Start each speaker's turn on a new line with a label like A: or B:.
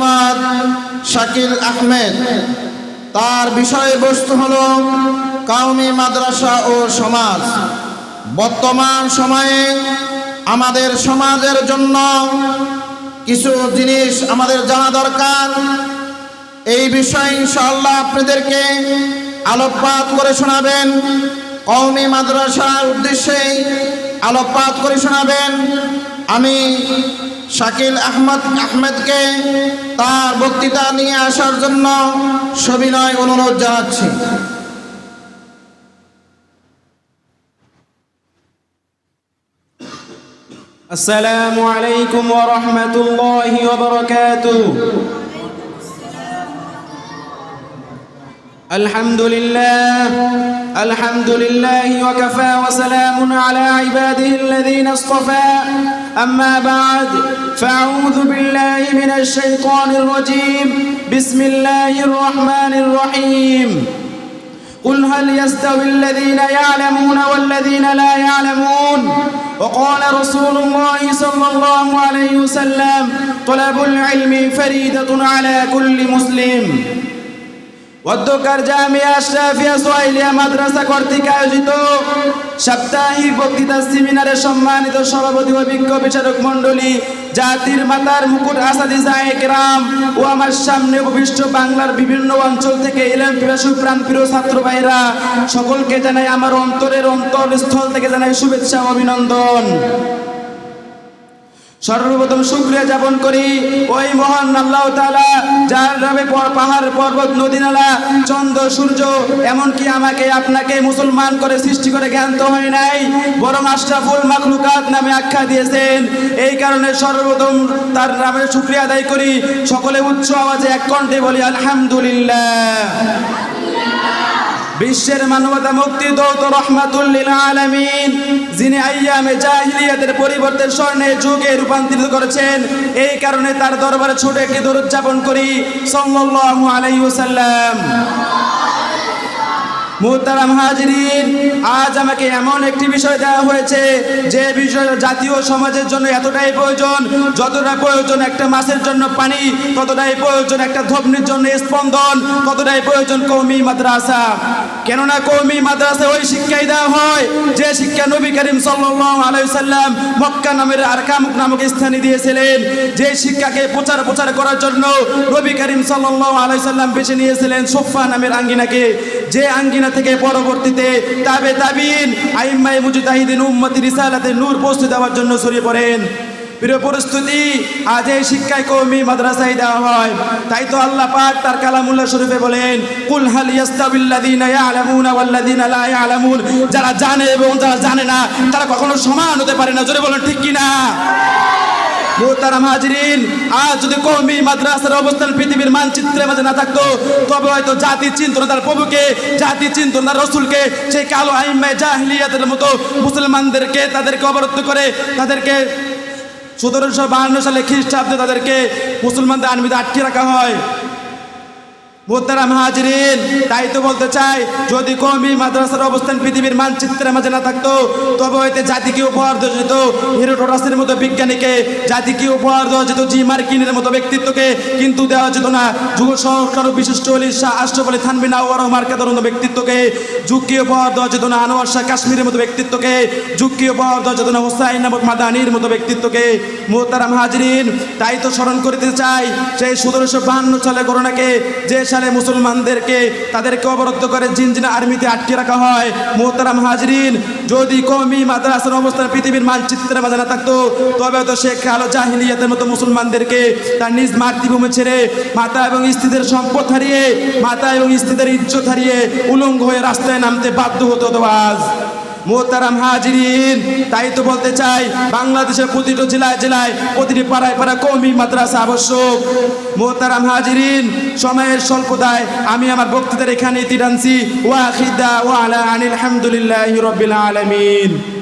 A: মোহাম্মদ শাকিল আহমেদ। তার বিষয়বস্তু হল কাউমি মাদ্রাসা ও সমাজ। বর্তমান সময়ে আমাদের সমাজের জন্য কিছু জিনিস আমাদের জানা দরকার। এই বিষয়ে ইনশাআল্লাহ আপনাদেরকে আলোকপাত করে শোনাবেন। কওমি মাদ্রাসার উদ্দেশ্যে আলোকপাত করে শোনাবেন। আমি শাকিল আহমদ আহমেদকে তার বক্তৃতা নিয়ে আসার জন্য সবিনয় অনুরোধ জানাচ্ছি।
B: আসসালামু আলাইকুম ওয়া রাহমাতুল্লাহি ওয়া বারাকাতুহু। الحمد لله الحمد لله وكفى وسلام على عباده الذين اصطفى. أما بعد فأعوذ بالله من الشيطان الرجيم. بسم الله الرحمن الرحيم. قل هل يستوي الذين يعلمون والذين لا يعلمون؟ وقال رسول الله صلى الله عليه وسلم طلب العلم فريدة على كل مسلم. অধ্যকার জামিয়া আশরাফিয়া সোয়াইলিয়া মাদ্রাসা কর্তৃক আয়োজিত সাপ্তাহিক বক্তৃতা সেমিনারে সম্মানিত সভাপতি ও বিজ্ঞ বিচারক মণ্ডলী, জাতির মাতার মুকুট আসাদি একরাম ও আমার সামনে উপবিষ্ট বাংলার বিভিন্ন অঞ্চল থেকে এলেন পিপাসু প্রাণপ্রিয় ছাত্র ভাইরা, সকলকে জানাই আমার অন্তরের অন্তরস্থল থেকে জানাই শুভেচ্ছা অভিনন্দন। সর্বপ্রথম শুক্রিয়া যাপন করি, ওই মহান আল্লাহ তাআলা যার নামে পাহাড়, পর্বত, নদী, নালা, চন্দ্র, সূর্য, এমনকি আমাকে, আপনাকে মুসলমান করে সৃষ্টি করে জ্ঞান তো হয় নাই। বরং আশরাফুল মাখলুকাত নামে আখ্যা দিয়েছেন। এই কারণে সর্বপ্রথম তার নামে শুক্রিয়া আদায় করি। সকলে উচ্চ আওয়াজে এক কণ্ঠে বলি, আলহামদুলিল্লাহ। বিশ্বের মানবতা মুক্তি দৌত রহমাতুল্লিল আলামিন, যিনি আইয়ামে জাহিলিয়াতের পরিবর্তে স্বর্ণের যুগে রূপান্তরিত করেছেন, এই কারণে তার দরবারে ছোট একটি দূর উদযাপন করি। সাল্লাল্লাহু আলাইহি ওয়াসাল্লাম। মুহতারাম হাজরিন, আজ আমাকে এমন একটি বিষয় দেওয়া হয়েছে, যে বিষয় জাতীয় সমাজের জন্য এতটাই প্রয়োজন, যতটা প্রয়োজন একটা মাছের জন্য পানি, ততটাই প্রয়োজন একটা ধবনির জন্য স্পন্দন, ততটাই প্রয়োজন কৌমি মাদ্রাসা। কেননা কৌমি মাদ্রাসা ওই শিক্ষাই দেওয়া হয়, যে শিক্ষা নবী করিম সাল্লাম মক্কা নামের আরকামুক নামক স্থানে দিয়েছিলেন, যে শিক্ষাকে প্রচার প্রচার করার জন্য নবী করিম সাল্লাল্লাহু আলাইহি সাল্লাম বেছে নিয়েছিলেন সোফা নামের আঙ্গিনাকে। যে আঙ্গিনা থেকে পরবর্তীতে তাবে তাবিন আইম্মাই মুজতাহিদিন উম্মতি রিসালাতে নূর পৌঁছে দেওয়ার জন্য ছড়িয়ে পড়েন। প্রিয় পরিস্থিতি আজ এই শিক্ষায় কৌমি মাদ্রাসায় দেওয়া হয়। তাই তো আল্লাহ পাক তার কালামুল্লাহ শরীফে বলেন, কুল হাল ইয়াস্তাবিল্লাযীনা ইয়ালামুনা ওয়াল্লাযীনা লা ইয়ালামুন। যারা জানে এবং যারা জানে না, তারা কখনো সমান হতে পারে না। জোরে বলেন, ঠিক কি না মোহতারাম হাজরিন আজ যদি কৌমি মাদ্রাসার অবস্থান পৃথিবীর মানচিত্রের মাঝে না থাকতো, তবে হয়তো জাতি চিন্তন প্রভুকে, জাতি চিন্তন রসুলকে, সেই কালো আইম্মায় জাহিলিয়াতের মতো মুসলমানদেরকে তাদেরকে অবরুদ্ধ করে, তাদেরকে সতেরোশো বাহান্ন সালে খ্রিস্টাব্দে তাদেরকে মুসলমানদের আনবিতে আটকে রাখা হয়। মোহতারাম হাজরিন তাই তো বলতে চাই, যদি কমি মাদ্রাসার অবস্থান পৃথিবীর মানচিত্রের মাঝে না থাকতো, তবে হয়তো জাতিকে উপহার দেওয়া যেত হিরোটোরাসের মতো বিজ্ঞানীকে, জাতিকে উপহার দেওয়া যেত জি মার্কিনের মতো ব্যক্তিত্বকে কিন্তু দেওয়া যেত না। যুগ সংস্কার বিশিষ্ট অলি শাহ আশরফ আলী থানবিন আওয়ার মার্কাদার মতো ব্যক্তিত্বকে, যুগকে উপহার দেওয়া যেত না আনোয়ার শাহ কাশ্মীরের মতো ব্যক্তিত্বকে, যুগকে উপহার দেওয়া যেত না হোসাইন নামক মাদানির মতো ব্যক্তিত্বকে। মোহতারাম হাজরিন তাই তো স্মরণ করতে চাই সেই সতেরোশো বাহান্ন সালে করোনাকে, যে মুসলমানদেরকে তাদেরকে অবরুদ্ধ করে জিনজিনা আর্মিতে আটকে রাখা হয়। মোহতারাম হাজরিন, যদি কমি মাদ্রাসার অবস্থান পৃথিবীর মানচিত্রের মাঝে না থাকতো, তবে হয়তো শেখ আলো জাহিলিয়াতের মতো মুসলমানদেরকে তার নিজ মাতৃভূমি ছেড়ে মাতা এবং স্ত্রীদের সম্পদ হারিয়ে, মাতা এবং স্ত্রীদের ইজ্জত হারিয়ে উলঙ্গ হয়ে রাস্তায় নামতে বাধ্য হতো তো আজ। মোহতারাম হাজিরিন, তাই তো বলতে চাই, বাংলাদেশের প্রতিটি জেলায় জেলায়, প্রতিটি পাড়ায় পাড়ায় কমই মাদ্রাসা আবশ্যক। মোহতারাম হাজিরিন, সময়ের স্বল্পতায় আমি আমার বক্তৃতার এখানে ইতি টানছি। ওয়া ওয়া আলা আনিল হামদুলিল্লাহি রাব্বিল আলামিন।